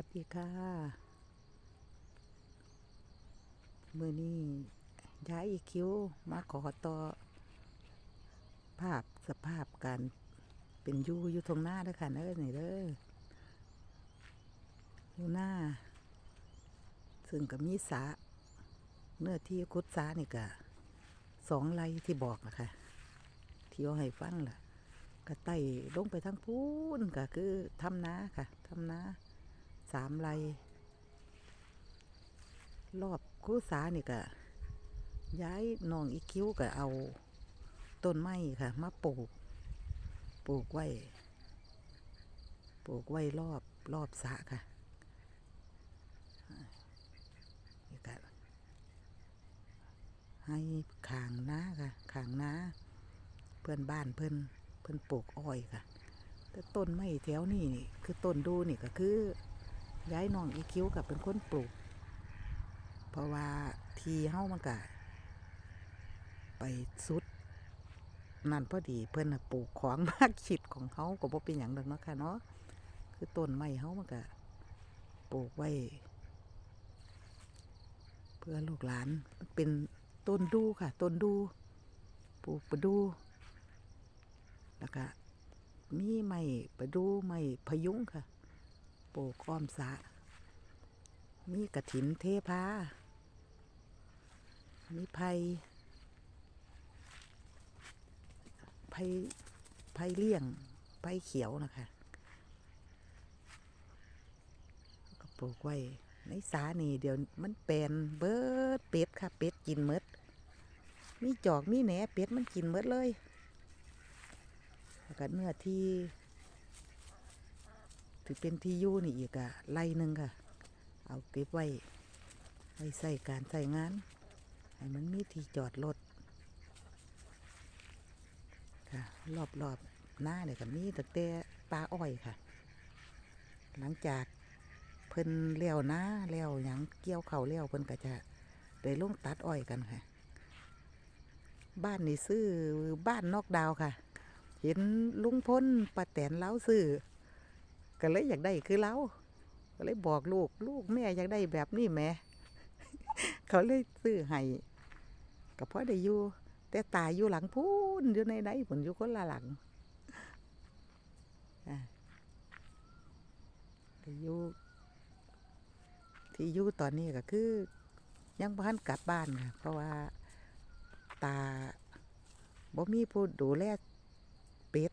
วัสดีค่ะมือนี้ย้ายอีคิวมาขอต่อ ภาพสภาพการเป็นยูอยู่ตรงหน้าด้อค่ะเด้อนี่เด้ออยู่หน้า ซึ่งก็มีสระเนื้อที่คุดสานี่ก็สองไรที่บอกนะคะ ที่เอาให้ฟังล่ะก็ไต่ลงไปทั้งพูนก็คือทำนาค่ะทำนา สามไรรอบคู่สานี่ก็ย้ายนองอีคิ้วก็เอาต้นไม้ค่ะมาปลูก ปลูกไว้ ปลูกไว้รอบรอบสะค่ะนี่ก็ให้ขางนาค่ะขางนาเพื่อนบ้านเพื่อนเพิ่อนปลูกอ้อยค่ะ แต่ต้นไม้แถวนี้นี่คือต้นดูนี่ก็คือ ย้ายน้องอีคิ้วกับเป็นคนปลูก เพราะว่าทีเฮ้ามันก็ไปสุด นั่นพอดีเพิ่นน่ะปลูกของมากชิดของเขาก็บ่เป็นหยังดอกเนาะค่ะเนาะคือต้นไม้เฮ้ามันก็ปลูกไว้ เพื่อลูกหลานมันเป็นต้นดูค่ะต้นดู ปลูกประดูแล้วก็มีไม้ประดูไม้พยุงค่ะ ปลูกอ้อมสะ มีกระถินเทพามีไผ่ไผ่ไผ่เลี่ยงไผ่เขียวนะคะก็ปลูกไว้ ในสานี่เดี๋ยวมันแปลนเบิดเป็ดค่ะ เป็ดกินหมดมีจอกมีแหนเป็ดมันกินหมดเลยแล้วก็เนื้อที่ ถือเป็นที่อยู่นี่อีกอะไล่หนึ่งค่ะ เอาเก็บไว้ไว้ใส่การใส่งาน ให้มันมีที่จอดรถค่ะ รอบๆบหน้าเนี่ยก็มีตั้งแต่ปลาอ้อยค่ะ หลังจากเพิ่นเลี้ยวหน้าเลี้ยวหยังเกี่ยวเข่าเลี้ยวเพิ่นก็จะได้ลงตัดอ้อยกันค่ะ บ้านนี่ซื้อบ้านนอกดาวค่ะ เห็นลุงพ้นป้าแตนเล้าซื้อ ก็เลยอยากได้คือเล้าก็เลยบอกลูกลูกแม่อยากได้แบบนี้แม่เขาเลยซื้อให้ก็เพราะได้อยู่แต่ตายอยู่หลังพูนอยู่ในใดผลอยู่คนละหลังอ่อยู่ที่อยู่ตอนนี้ก็คือ ยังพันกลับบ้านค่ะเพราะว่าตาบ่มีผู้ดูแลเป็ด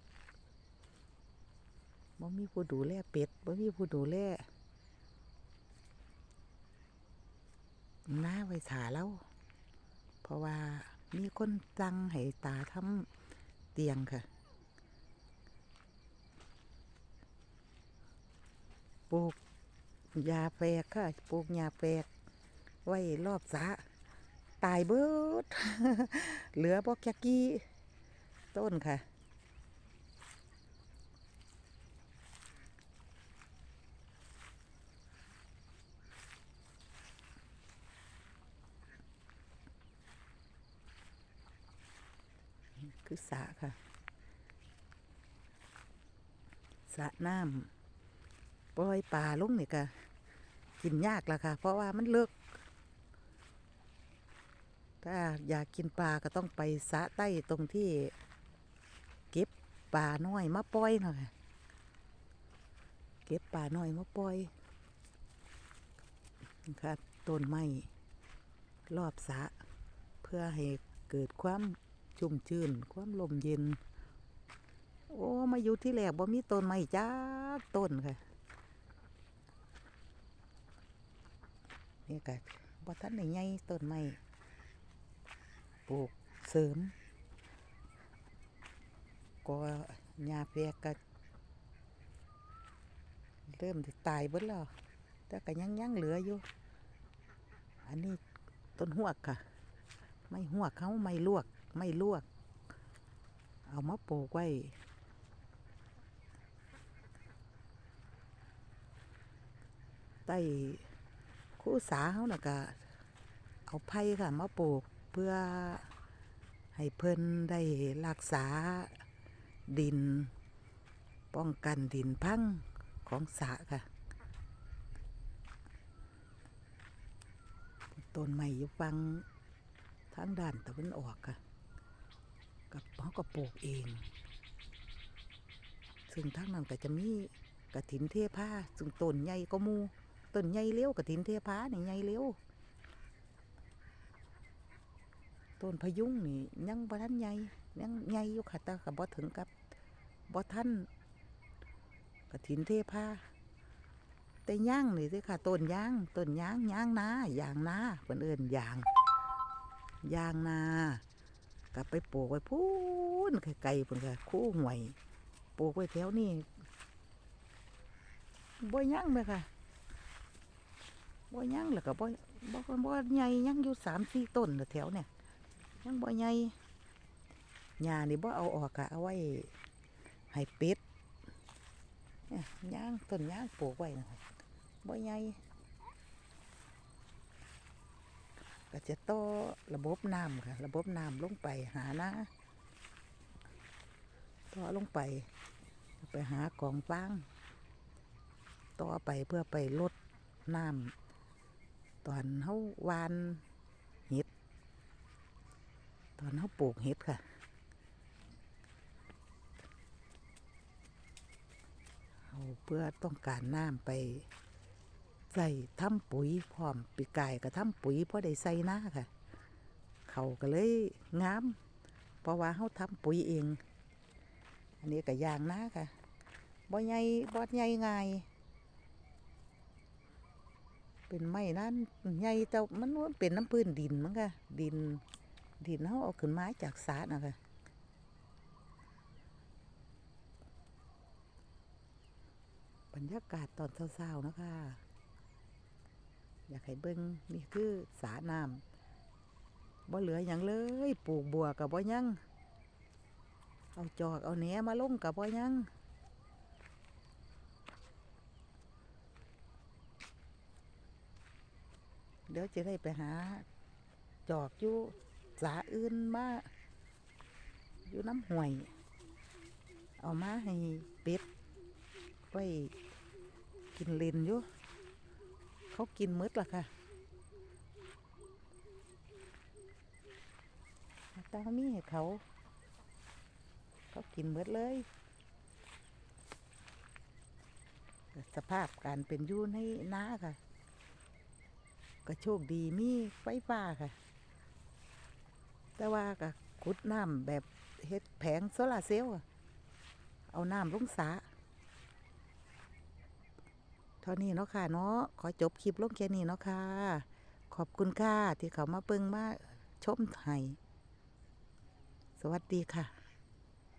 บ่มีผู้ดูแลเป็ดบ่มีผู้ดูแลน้าไว้ถาแล้วเพราะว่ามีคนจังให้ตาทำเตียงค่ะ ปลูกยาแฝกค่ะ ปลูกยาแฝกไว้รอบสะตายเบิด เหลือบอกจักกี้ ต้นค่ะ คือสระค่ะสระน้ำปล่อยปลาลงเนี่ยก็กินยากละค่ะ เพราะว่ามันเลิกถ้าอยากกินปลาก็ต้องไปสะใต้ตรงที่ เก็บปลาน้อยมาปล่อยหน่อยเก็บปลาน้อยมาปล่อยค่ะต้นไม้รอบสะเพื่อให้เกิดความ ชุ่มชื่น ความลมเย็น โอ้ มาอยู่ที่แรกบ่มีต้นไม้จ้าต้นค่ะนี่ก็บ่ทันได้ใหญ่ต้นไม้ปลูกเสริม ก็หญ้าแพรกก็เริ่มจะตายเบิดแล้ว แต่ก็ยังยังเหลืออยู่ อันนี้ต้นหวกค่ะ ไม่หวกเขาไม่ลวก ไม่ลวก เอามาปลูกไว้ใต้คู่สาเขาน่ะก็เอาไผ่ค่ะมาปลูกเพื่อให้เพิ่นได้รักษาดิน ป้องกันดินพังของสะค่ะ ต้นใหม่ยู่ฟังทางด้านตะวันออกค่ะ กับเขาก็ปลูกเอง ซึ่งทางนั้นก็จะมีกระถินเทพาซึ่งต้นใหญ่ก็มูต้นใหญ่เลี้ยวกระถินเทพานี่ใหญ่เลี้ยวต้นพยุงนี่ยังบ่ทันใหญ่ยังใหญ่อยู่ค่ะแต่ก็บ่ถึงกับบ่ทันกระถินเทพาแต่ย่างนี่สิค่ะต้นย่างต้นย่างย่างนายางนาเพิ่นเอิ้นยางยางนา กลับไปปลูกไว้พูนไกลๆพุ่นค่ะคู่ห่วยปลูกไว้แถวนี้บ่ยังเลยค่ะบ่ยังแล้วก็บ่บ่บ่ใหญ่ยังอยู่สามสี่ต้นแถวเนี่ยยังบ่ใหญ่หญ้านี่บ่เอาออกค่ะเอาไว้ให้เป็ดเนี่ยย่างต้นย่างปลูกไว้นะคะบ่ใหญ่ ก็จะต่อระบบน้ำค่ะ ระบบน้ำลงไปหานะต่อลงไป ไปหากองฟางต่อไปเพื่อไปลดน้ำตอนเฮาวานเห็ด ตอนเฮาปลูกเห็ดค่ะเอาเพื่อต้องการน้ำไป ใส่ทำปุ๋ยพร้อมปีกายกับทำปุ๋ยเพราะได้ใส่หน้าค่ะ เขาก็เลยงาม เพราะว่าเฮาทำปุ๋ยเอง อันนี้ก็ยางนะค่ะบ่ใหญ่บ่ใหญ่ง่ายเป็นไม้นั้นใหญ่แต่มันเป็นน้ำพื้นดินมั้งค่ะดินดินเขาเอาขึ้นมาจากสาดนะคะบรรยากาศตอนเช้าๆนะคะ อยากให้เบิ่งนี่คือสาน้ำบ่เหลืออย่างเลยปลูกบัวกับบ่ยังเอาจอกเอาแหนมาลงกับบ่ยังเดี๋ยวจะได้ไปหา จอกอยู่สาอื่นมาอยู่น้ำห่วย เอามาให้เป็ดไว้กินเลนอยู่ เขากินมืดละค่ะตามีให้เขา เขากินมืดเลย สภาพการเป็นอยู่ในนาค่ะ ก็โชคดีมีไฟฟ้าค่ะ แต่ว่าก็ขุดน้ำแบบเฮ็ดแผงโซลาเซลล์เอาน้ำลงสระ เท่านี้เนาะค่ะเนาะขอจบคลิปลงแค่นี้เนาะค่ะ ขอบคุณค่ะที่เขามาเปิงมาชมไห้สวัสดีค่ะ